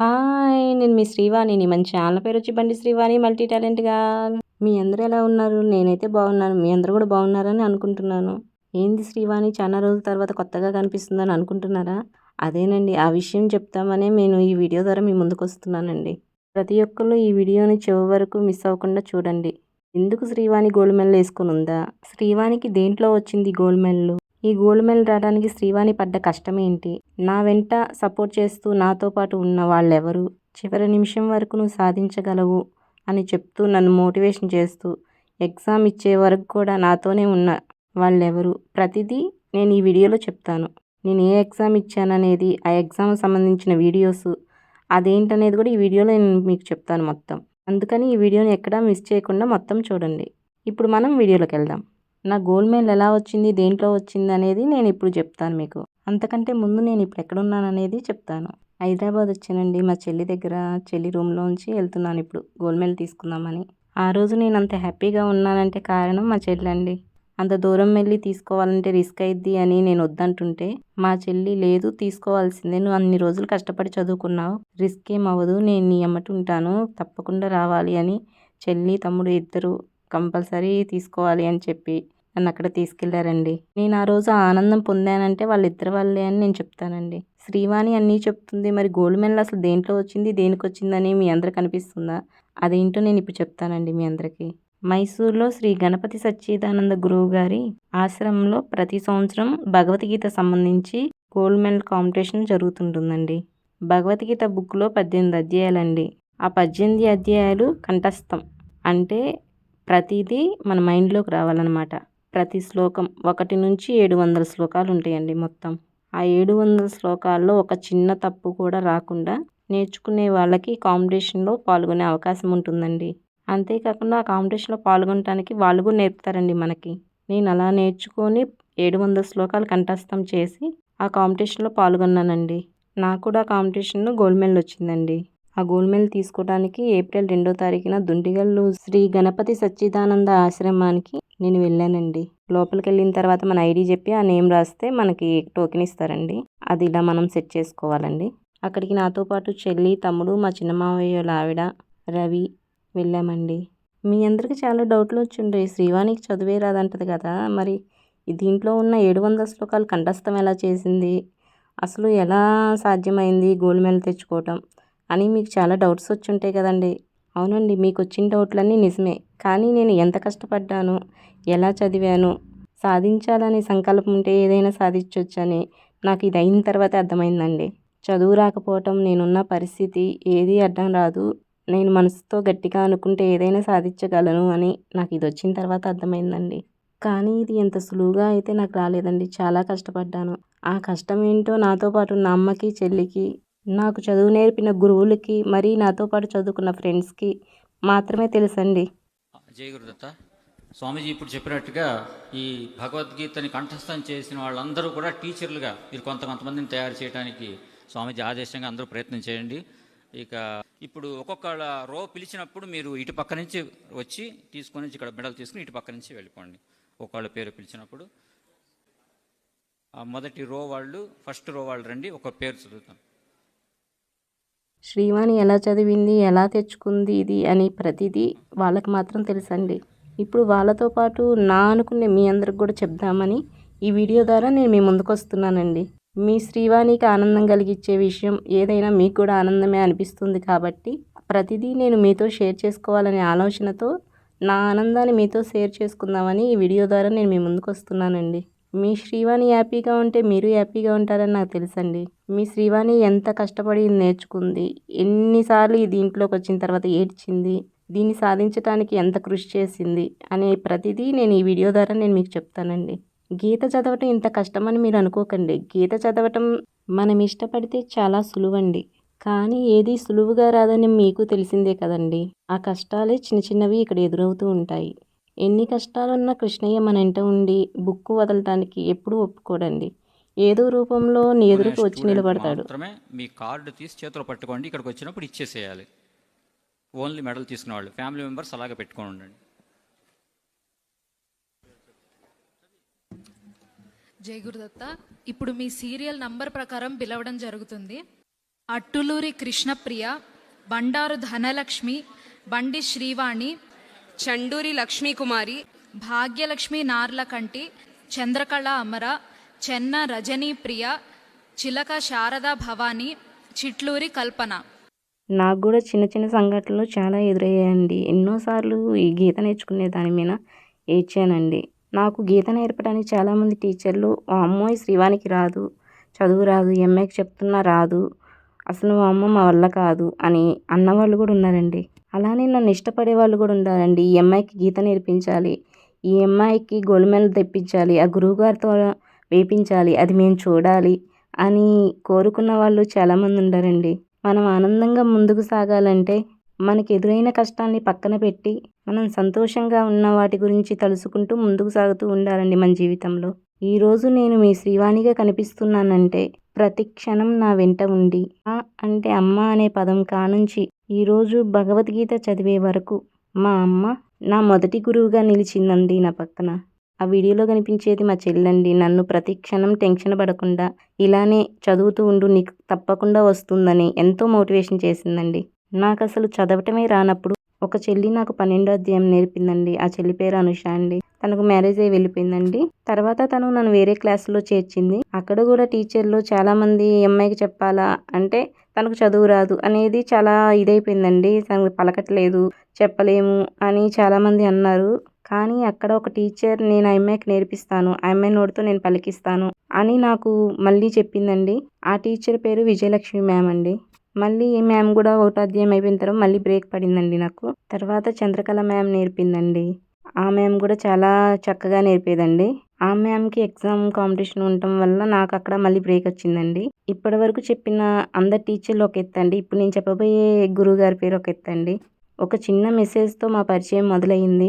Hi నేను మీ శ్రీవాణిని. మంచి channel పేరు వచ్చి బండి శ్రీవాణి మల్టీ టాలెంట్గా మీ అందరూ ఎలా ఉన్నారు? నేనైతే బాగున్నాను. మీ అందరూ కూడా బాగున్నారని అనుకుంటున్నాను. ఏంది శ్రీవాణి చాలా రోజుల తర్వాత కొత్తగా కనిపిస్తుందని అనుకుంటున్నారా? అదేనండి ఆ విషయం చెప్తామనే నేను ఈ వీడియో ద్వారా మీ ముందుకు వస్తున్నానండి. ప్రతి ఒక్కరు ఈ వీడియోని చివరి వరకు మిస్ అవ్వకుండా చూడండి. ఎందుకు శ్రీవాణి గోల్డ్ మెడల్ వేసుకుని ఉందా? శ్రీవాణికి దేంట్లో వచ్చింది గోల్డ్ మెడల్? ఈ గోల్డ్ మెడల్ రావడానికి శ్రీవాణి పడ్డ కష్టం ఏంటి నా వెంట సపోర్ట్ చేస్తూ నాతో పాటు ఉన్న వాళ్ళెవరు? చివరి నిమిషం వరకు నువ్వు సాధించగలవు అని చెప్తూ నన్ను మోటివేషన్ చేస్తూ ఎగ్జామ్ ఇచ్చే వరకు కూడా నాతోనే ఉన్న వాళ్ళెవరు? ప్రతిదీ నేను ఈ వీడియోలో చెప్తాను. నేను ఏ ఎగ్జామ్ ఇచ్చాననేది ఆ ఎగ్జామ్ సంబంధించిన వీడియోస్ అదేంటనేది కూడా ఈ వీడియోలో నేను మీకు చెప్తాను మొత్తం. అందుకని ఈ వీడియోని ఎక్కడా మిస్ చేయకుండా మొత్తం చూడండి. ఇప్పుడు మనం వీడియోలోకి వెళ్దాం. నా గోల్డ్ మెయిల్ ఎలా వచ్చింది దేంట్లో వచ్చింది అనేది నేను ఇప్పుడు చెప్తాను మీకు. అంతకంటే ముందు నేను ఇప్పుడు ఎక్కడున్నాను అనేది చెప్తాను. హైదరాబాద్ వచ్చానండి. మా చెల్లి దగ్గర చెల్లి రూమ్లోంచి వెళ్తున్నాను ఇప్పుడు. గోల్డ్ మెయిల్ తీసుకుందామని. ఆ రోజు నేను అంత హ్యాపీగా ఉన్నానంటే కారణం మా చెల్లి అండి అంత దూరం వెళ్ళి తీసుకోవాలంటే రిస్క్ అయింది అని నేను వద్దంటుంటే మా చెల్లి లేదు తీసుకోవాల్సిందే. నువ్వు అన్ని రోజులు కష్టపడి చదువుకున్నావు. రిస్క్ ఏం అవ్వదు. నేను నీ అమ్మటి ఉంటాను. తప్పకుండా రావాలి అని చెల్లి తమ్ముడు ఇద్దరు కంపల్సరీ తీసుకోవాలి అని చెప్పి నన్ను అక్కడ తీసుకెళ్ళారండి. నేను ఆ రోజు ఆనందం పొందానంటే వాళ్ళిద్దరి వాళ్ళే అని నేను చెప్తానండి. శ్రీవాణి అన్నీ చెప్తుంది మరి గోల్డ్ మెడల్ అసలు దేంట్లో వచ్చింది దేనికి వచ్చిందని మీ అందరికి కనిపిస్తుందా అదేంటో నేను ఇప్పుడు చెప్తానండి మీ అందరికీ. మైసూర్లో శ్రీ గణపతి సచ్చిదానంద గురువు గారి ఆశ్రమంలో ప్రతి సంవత్సరం భగవద్గీత సంబంధించి గోల్డ్ మెడల్ కాంపిటీషన్ జరుగుతుంటుందండి. భగవద్గీత బుక్లో పద్దెనిమిది అధ్యాయాలండి. ఆ పద్దెనిమిది అధ్యాయాలు కంఠస్థం. అంటే ప్రతిదీ మన మైండ్లోకి రావాలన్నమాట. ప్రతి శ్లోకం ఒకటి నుంచి ఏడు వందల శ్లోకాలు ఉంటాయండి మొత్తం. ఆ ఏడు వందల శ్లోకాల్లో ఒక చిన్న తప్పు కూడా రాకుండా నేర్చుకునే వాళ్ళకి కాంపిటీషన్లో పాల్గొనే అవకాశం ఉంటుందండి. అంతేకాకుండా ఆ కాంపిటీషన్లో పాల్గొనడానికి వాళ్ళు కూడా నేర్పుతారండి మనకి. నేను అలా నేర్చుకొని ఏడు వందల శ్లోకాలు కంఠస్థం చేసి ఆ కాంపిటీషన్లో పాల్గొన్నానండి. నాకు కూడా కాంపిటీషన్లో గోల్డ్ మెడల్ వచ్చిందండి. ఆ గోల్డ్ మెడల్ తీసుకోవడానికి ఏప్రిల్ రెండో తారీఖున దుండిగల్లు శ్రీ గణపతి సచ్చిదానంద ఆశ్రమానికి నేను వెళ్ళానండి. లోపలికి వెళ్ళిన తర్వాత మన ఐడి చెప్పి ఆ నేమ్ రాస్తే మనకి టోకెన్ ఇస్తారండి. అది ఇలా మనం సెట్ చేసుకోవాలండి. అక్కడికి నాతో పాటు చెల్లి తమ్ముడు మా చిన్న మావయ్య ఆవిడ రవి వెళ్ళామండి. మీ అందరికీ చాలా డౌట్లు వచ్చిండే. శ్రీవాణికి చదివే రాదంటది కదా. మరి దీంట్లో ఉన్న ఏడు వందల శ్లోకాలు కంఠస్థం ఎలా చేసింది? అసలు ఎలా సాధ్యమైంది గోల్డ్ మెడల్ తెచ్చుకోవటం? అని మీకు చాలా డౌట్స్ వచ్చి ఉంటాయి కదండి. అవునండి మీకు వచ్చిన డౌట్లన్నీ నిజమే. కానీ నేను ఎంత కష్టపడ్డాను ఎలా చదివాను సాధించాలనే సంకల్పం ఉంటే ఏదైనా సాధించవచ్చని నాకు ఇది అయిన తర్వాత అర్థమైందండి. చదువు రాకపోవటం నేనున్న పరిస్థితి ఏది అడ్డం రాదు. నేను మనసుతో గట్టిగా అనుకుంటే ఏదైనా సాధించగలను అని నాకు ఇది వచ్చిన తర్వాత అర్థమైందండి. కానీ ఇది ఎంత సులువుగా అయితే నాకు రాలేదండి. చాలా కష్టపడ్డాను. ఆ కష్టం ఏంటో నాతో పాటు నా అమ్మకి చెల్లికి నాకు చదువు నేర్పిన గురువులకి మరీ నాతో పాటు చదువుకున్న ఫ్రెండ్స్కి మాత్రమే తెలుసండి. జయ గురుదత్త. స్వామీజీ ఇప్పుడు చెప్పినట్టుగా ఈ భగవద్గీతని కంఠస్థం చేసిన వాళ్ళందరూ కూడా టీచర్లుగా మీరు కొంత కొంతమందిని తయారు చేయడానికి స్వామీజీ ఆదేశంగా అందరూ ప్రయత్నం చేయండి. ఇక ఇప్పుడు ఒక్కొక్కళ్ళ రో పిలిచినప్పుడు మీరు ఇటు పక్క నుంచి వచ్చి తీసుకొని ఇక్కడ మెడల్ తీసుకుని ఇటు పక్క నుంచి వెళ్ళిపోండి. ఒకళ్ళ పేరు పిలిచినప్పుడు మొదటి రో వాళ్ళు ఫస్ట్ రో వాళ్ళు రండి ఒక పేరు చదువుతాను శ్రీవాణి ఎలా చదివింది ఎలా తెచ్చుకుంది ఇది అని ప్రతిదీ వాళ్ళకి మాత్రం తెలుసండి. ఇప్పుడు వాళ్ళతో పాటు నా అనుకునే మీ అందరికి కూడా చెప్దామని ఈ వీడియో ద్వారా నేను మీ ముందుకు వస్తున్నానండి మీ శ్రీవాణికి ఆనందం కలిగించే విషయం ఏదైనా మీకు కూడా ఆనందమే అనిపిస్తుంది కాబట్టి ప్రతిదీ నేను మీతో షేర్ చేసుకోవాలనే ఆలోచనతో నా ఆనందాన్ని మీతో షేర్ చేసుకుందామని ఈ వీడియో ద్వారా నేను మీ ముందుకు వస్తున్నానండి మీ శ్రీవాణి హ్యాపీగా ఉంటే మీరు హ్యాపీగా ఉంటారని నాకు తెలుసండి. మీ శ్రీవాణి ఎంత కష్టపడి నేర్చుకుంది ఎన్నిసార్లు ఈ దీంట్లోకి వచ్చిన తర్వాత ఏడ్చింది దీన్ని సాధించడానికి ఎంత కృషి చేసింది అనే ప్రతిదీ నేను ఈ వీడియో ద్వారా నేను మీకు చెప్తానండి. గీత చదవటం ఇంత కష్టమని మీరు అనుకోకండి. గీత చదవటం మనం ఇష్టపడితే చాలా సులువండి. కానీ ఏది సులువుగా రాదని మీకు తెలిసిందే కదండి. ఆ కష్టాలే చిన్న చిన్నవి ఇక్కడ ఎదురవుతూ ఉంటాయి. ఎన్ని కష్టాలున్నా కృష్ణయ్య మన ఇంట ఉండి బుక్ వదలటానికి ఎప్పుడూ ఒప్పుకోడండి. ఏదో రూపంలో నీ ఎదురుకు వచ్చి నిలబడతాడు. మాత్రమే మీ కార్డు తీసి చేతిలో పట్టుకోండి. ఇక్కడికి వచ్చినప్పుడు ఇచ్చేసేయాలి. ఓన్లీ మెడల్ తీసుకునే వాళ్ళు ఫ్యామిలీ మెంబర్స్ అలాగే పెట్టుకొని ఉండండి. జై గురుదత్త. ఇప్పుడు మీ సీరియల్ నంబర్ ప్రకారం పిలవడం జరుగుతుంది. అట్టులూరి కృష్ణప్రియ బండారు ధనలక్ష్మి బండి శ్రీవాణి చండూరి లక్ష్మీకుమారి భాగ్యలక్ష్మి నార్లకంటి చంద్రకళ అమర చెన్న రజనీ ప్రియ చిలక శారదా భవాని చిట్లూరి కల్పన. నాకు కూడా చిన్న చిన్న సంఘటనలు చాలా ఎదురయ్యాయండి. ఎన్నోసార్లు ఈ గీత నేర్చుకునే దాని మీద ఏడ్చానండి. నాకు గీత నేర్పడానికి చాలామంది టీచర్లు "ఆ అమ్మాయి శ్రీవానికి రాదు. చదువు రాదు. ఎంఏకి చెప్తున్నా రాదు. అసలు మా అమ్మ మా వల్ల కాదు అని అన్నవాళ్ళు కూడా ఉన్నారండి. అలానే నన్ను ఇష్టపడే వాళ్ళు కూడా ఉండాలండి. ఈ అమ్మాయికి గీత నేర్పించాలి. ఈ అమ్మాయికి గోల్డ్ మెడల్ తెప్పించాలి. ఆ గురువుగారితో వేపించాలి. అది మేము చూడాలి అని కోరుకున్న వాళ్ళు చాలామంది ఉండారండి. మనం ఆనందంగా ముందుకు సాగాలంటే మనకి ఎదురైన కష్టాన్ని పక్కన పెట్టి మనం సంతోషంగా ఉన్న వాటి గురించి తలుసుకుంటూ ముందుకు సాగుతూ ఉండాలండి మన జీవితంలో. ఈరోజు నేను మీ శ్రీవాణిగా కనిపిస్తున్నానంటే ప్రతి క్షణం నా వెంట ఉండి ఆ అంటే అమ్మ అనే పదం కానుంచి ఈరోజు భగవద్గీత చదివే వరకు మా అమ్మ నా మొదటి గురువుగా నిలిచిందండి నా పక్కన. ఆ వీడియోలో కనిపించేది మా చెల్లండి. నన్ను ప్రతి క్షణం టెన్షన్ పడకుండా ఇలానే చదువుతూ ఉండు నీకు తప్పకుండా వస్తుందని ఎంతో మోటివేషన్ చేసిందండి. నాకు అసలు చదవటమే రానప్పుడు ఒక చెల్లి నాకు పన్నెండో అధ్యాయం నేర్పిందండి. ఆ చెల్లి పేరు అనుష అండి. తనకు మ్యారేజ్ అయ్యి వెళ్ళిపోయిందండి. తర్వాత తను నన్ను వేరే క్లాసులో చేర్చింది. అక్కడ కూడా టీచర్లు చాలామంది అమ్మాయికి చెప్పాలా అంటే తనకు చదువు రాదు అనేది చాలా ఇదైపోయిందండి. తనకు పలకట్లేదు చెప్పలేము అని చాలామంది అన్నారు. కానీ అక్కడ ఒక టీచర్ నేను ఆ అమ్మాయికి నేర్పిస్తాను ఆ అమ్మాయి నోటితో నేను పలికిస్తాను అని నాకు మళ్ళీ చెప్పిందండి. ఆ టీచర్ పేరు విజయలక్ష్మి మ్యామ్ అండి. మళ్ళీ ఈ మ్యామ్ కూడా ఒకటో అధ్యాయం అయిపోయిన తర్వాత మళ్ళీ బ్రేక్ పడిందండి నాకు. తర్వాత చంద్రకళ మ్యామ్ నేర్పిందండి. ఆ మ్యామ్ కూడా చాలా చక్కగా నేర్పేదండి. ఆ మ్యామ్కి ఎగ్జామ్ కాంపిటీషన్ ఉండటం వల్ల నాకు అక్కడ మళ్ళీ బ్రేక్ వచ్చిందండి. ఇప్పటి వరకు చెప్పిన అందరు టీచర్లు ఒక ఎత్తండి ఇప్పుడు నేను చెప్పబోయే గురువుగారి పేరు ఒక ఎత్తండి ఒక చిన్న మెసేజ్తో మా పరిచయం మొదలైంది.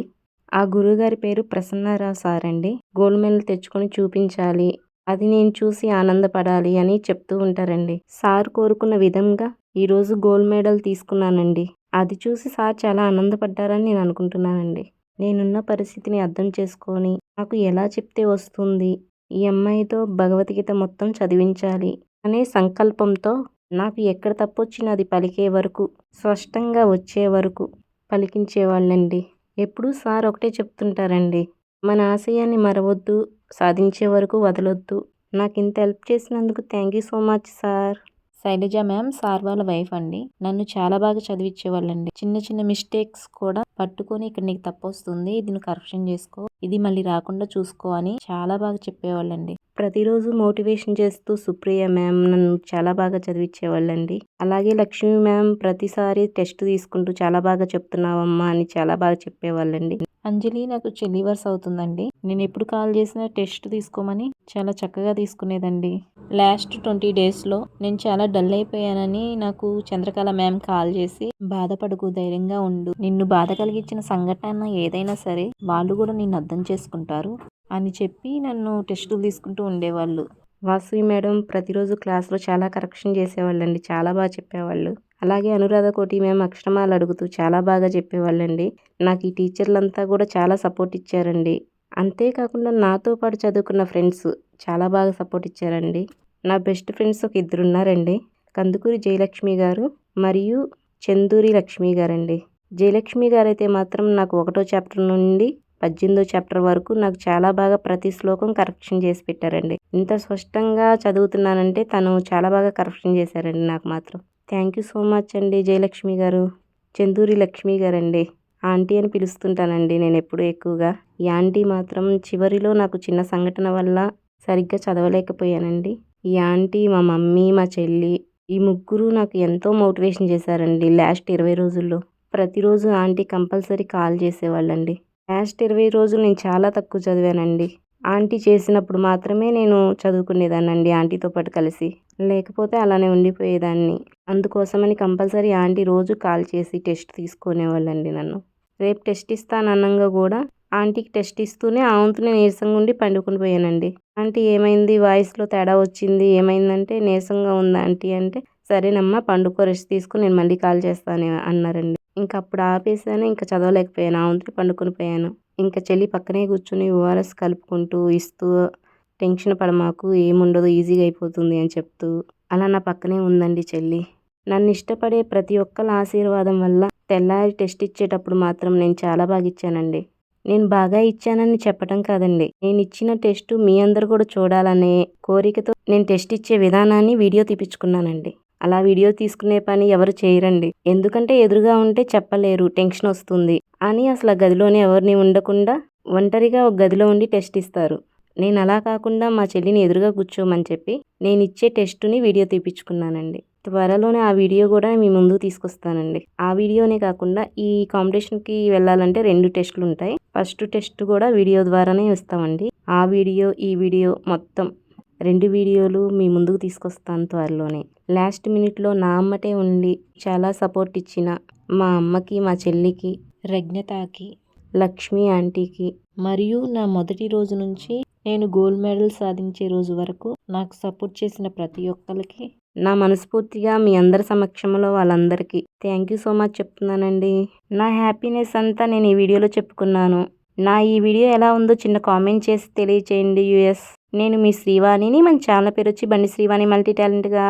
ఆ గురువుగారి పేరు ప్రసన్నారావు సార్ అండి. గోల్డ్ మెడల్ తెచ్చుకొని చూపించాలి. అది నేను చూసి ఆనందపడాలి అని చెప్తూ ఉంటారండి. సార్ కోరుకున్న విధంగా ఈరోజు గోల్డ్ మెడల్ తీసుకున్నానండి. అది చూసి సార్ చాలా ఆనందపడ్డారని నేను అనుకుంటున్నానండి. నేనున్న పరిస్థితిని అర్థం చేసుకొని నాకు ఎలా చెప్తే వస్తుంది? ఈ అమ్మాయితో భగవద్గీత మొత్తం చదివించాలి అనే సంకల్పంతో నాకు ఎక్కడ తప్పొచ్చినా అది పలికే వరకు స్పష్టంగా వచ్చే వరకు పలికించేవాళ్ళండి. ఎప్పుడూ సార్ ఒకటే చెప్తుంటారండి మన ఆశయాన్ని మరవద్దు సాధించే వరకు వదలొద్దు. నాకు ఇంత హెల్ప్ చేసినందుకు thank you so much sir. Shailaja ma'am sir వాళ్ళ వైఫ్ అండి. నన్ను చాలా బాగా చదివించేవాళ్ళండి చిన్న చిన్న మిస్టేక్స్ కూడా పట్టుకొని ఇక్కడ నీకు తప్పు వస్తుంది. ఇది నువ్వు కరెక్షన్ చేసుకో. ఇది మళ్ళీ రాకుండా చూసుకో అని చాలా బాగా చెప్పేవాళ్ళండి. ప్రతిరోజు మోటివేషన్ చేస్తూ సుప్రియ మ్యామ్ నన్ను చాలా బాగా చదివించేవాళ్ళండి అలాగే లక్ష్మి మ్యామ్ ప్రతిసారి టెస్ట్ తీసుకుంటూ చాలా బాగా చెప్తున్నావమ్మా అని చాలా బాగా చెప్పేవాళ్ళండి. అంజలి నాకు చెల్లి వరుస అవుతుందండి. నేను ఎప్పుడు కాల్ చేసినా టెస్ట్ తీసుకోమని చాలా చక్కగా తీసుకునేదండి. లాస్ట్ ట్వంటీ డేస్లో నేను చాలా డల్ అయిపోయానని నాకు చంద్రకళ మ్యామ్ కాల్ చేసి బాధపడకు ధైర్యంగా ఉండు. నిన్ను బాధ కలిగించిన సంఘటన ఏదైనా సరే వాళ్ళు కూడా నిన్ను అర్థం చేసుకుంటారు అని చెప్పి నన్ను టెస్టులు తీసుకుంటూ ఉండేవాళ్ళు. వాసవి మేడం ప్రతిరోజు క్లాస్లో చాలా కరెక్షన్ చేసేవాళ్ళండి. చాలా బాగా చెప్పేవాళ్ళు. అలాగే అనురాధ కోటి మేము అక్షరమాలు అడుగుతూ చాలా బాగా చెప్పేవాళ్ళండి. నాకు ఈ టీచర్లంతా కూడా చాలా సపోర్ట్ ఇచ్చారండి. అంతేకాకుండా నాతో పాటు చదువుకున్న ఫ్రెండ్స్ చాలా బాగా సపోర్ట్ ఇచ్చారండి. నా బెస్ట్ ఫ్రెండ్స్ ఒక ఇద్దరు ఉన్నారండి కందుకూరి జయలక్ష్మి గారు మరియు చందూరి లక్ష్మి గారండి. జయలక్ష్మి గారు అయితే మాత్రం నాకు ఒకటో చాప్టర్ నుండి పద్దెనిమిదో చాప్టర్ వరకు నాకు చాలా బాగా ప్రతి శ్లోకం కరెక్షన్ చేసి పెట్టారండి. ఇంత స్పష్టంగా చదువుతున్నానంటే తను చాలా బాగా కరెక్షన్ చేశారండి నాకు మాత్రం. థ్యాంక్ యూ సో మచ్ అండి జయలక్ష్మి గారు. చందూరి లక్ష్మి గారండి. ఆంటీ అని పిలుస్తుంటానండి నేను ఎప్పుడూ ఎక్కువగా. ఈ ఆంటీ మాత్రం చివరిలో నాకు చిన్న సంఘటన వల్ల సరిగ్గా చదవలేకపోయానండి. ఈ ఆంటీ మా మమ్మీ మా చెల్లి ఈ ముగ్గురు నాకు ఎంతో మోటివేషన్ చేశారండి లాస్ట్ ఇరవై రోజుల్లో. ప్రతిరోజు ఆంటీ కంపల్సరీ కాల్ చేసేవాళ్ళండి. లాస్ట్ ఇరవై రోజులు నేను చాలా తక్కువ చదివానండి. ఆంటీ చేసినప్పుడు మాత్రమే నేను చదువుకునేదాన్నండి ఆంటీతో పాటు కలిసి. లేకపోతే అలానే ఉండిపోయేదాన్ని. అందుకోసమని కంపల్సరీ ఆంటీ రోజు కాల్ చేసి టెస్ట్ తీసుకునేవాళ్ళండి నన్ను. రేపు టెస్ట్ ఇస్తానన్నంగా కూడా ఆంటీకి టెస్ట్ ఇస్తూనే ఆవంతునే నీరసంగా ఉండి పండుకొని పోయానండి. ఆంటీ ఏమైంది? వాయిస్లో తేడా వచ్చింది. ఏమైందంటే నీరసంగా ఉందా ఆంటీ అంటే సరేనమ్మా పండుకో రెస్ట్ తీసుకుని నేను మళ్ళీ కాల్ చేస్తాను అన్నారండి. ఇంకా అప్పుడు ఆపేసాను ఇంకా చదవలేకపోయాను. ఆవంతుని పండుకొని పోయాను. ఇంకా చెల్లి పక్కనే కూర్చుని ఓఆర్ఎస్ కలుపుకుంటూ ఇస్తూ టెన్షన్ పడమాకు ఏముండదు ఈజీగా అయిపోతుంది అని చెప్తూ అలా నా పక్కనే ఉందండి చెల్లి. నన్ను ఇష్టపడే ప్రతి ఒక్కల ఆశీర్వాదం వల్ల తెల్లారి టెస్ట్ ఇచ్చేటప్పుడు మాత్రం నేను చాలా బాగా ఇచ్చానండి. నేను బాగా ఇచ్చానని చెప్పటం కాదండి. నేను ఇచ్చిన టెస్ట్ మీ అందరు కూడా చూడాలనే కోరికతో నేను టెస్ట్ ఇచ్చే విధానాన్ని వీడియో తీపించుకున్నానండి అలా వీడియో తీసుకునే పని ఎవరు చేయరండి. ఎందుకంటే ఎదురుగా ఉంటే చెప్పలేరు టెన్షన్ వస్తుంది. అని అసలు గదిలోనే ఎవరిని ఉండకుండా ఒంటరిగా ఒక గదిలో ఉండి టెస్ట్ ఇస్తారు. నేను అలా కాకుండా మా చెల్లిని ఎదురుగా కూర్చోమని చెప్పి నేను ఇచ్చే టెస్ట్ని వీడియో తీపించుకున్నానండి త్వరలోనే ఆ వీడియో కూడా మీ ముందు తీసుకొస్తానండి. ఆ వీడియోనే కాకుండా ఈ కాంపిటీషన్కి వెళ్ళాలంటే రెండు టెస్టులు ఉంటాయి. ఫస్ట్ టెస్ట్ కూడా వీడియో ద్వారానే ఇస్తామండి. ఆ వీడియో ఈ వీడియో మొత్తం రెండు వీడియోలు మీ ముందుకు తీసుకొస్తాను త్వరలోనే. లాస్ట్ మినిట్లో నా అమ్మటే ఉండి చాలా సపోర్ట్ ఇచ్చిన మా అమ్మకి మా చెల్లికి రజ్ఞతాకి లక్ష్మి ఆంటీకి మరియు నా మొదటి రోజు నుంచి నేను గోల్డ్ మెడల్ సాధించే రోజు వరకు నాకు సపోర్ట్ చేసిన ప్రతి ఒక్కరికి నా మనస్ఫూర్తిగా మీ అందరి సమక్షంలో వాళ్ళందరికీ థ్యాంక్ యూ సో మచ్ చెప్తున్నానండి. నా హ్యాపీనెస్ అంతా నేను ఈ వీడియోలో చెప్పుకున్నాను. నా ఈ వీడియో ఎలా ఉందో చిన్న కామెంట్ చేసి తెలియచేయండి యూఎస్. నేను మీ శ్రీవాణిని మన ఛానల్ పేరు వచ్చి బండి శ్రీవాణి మల్టీ టాలెంట్గా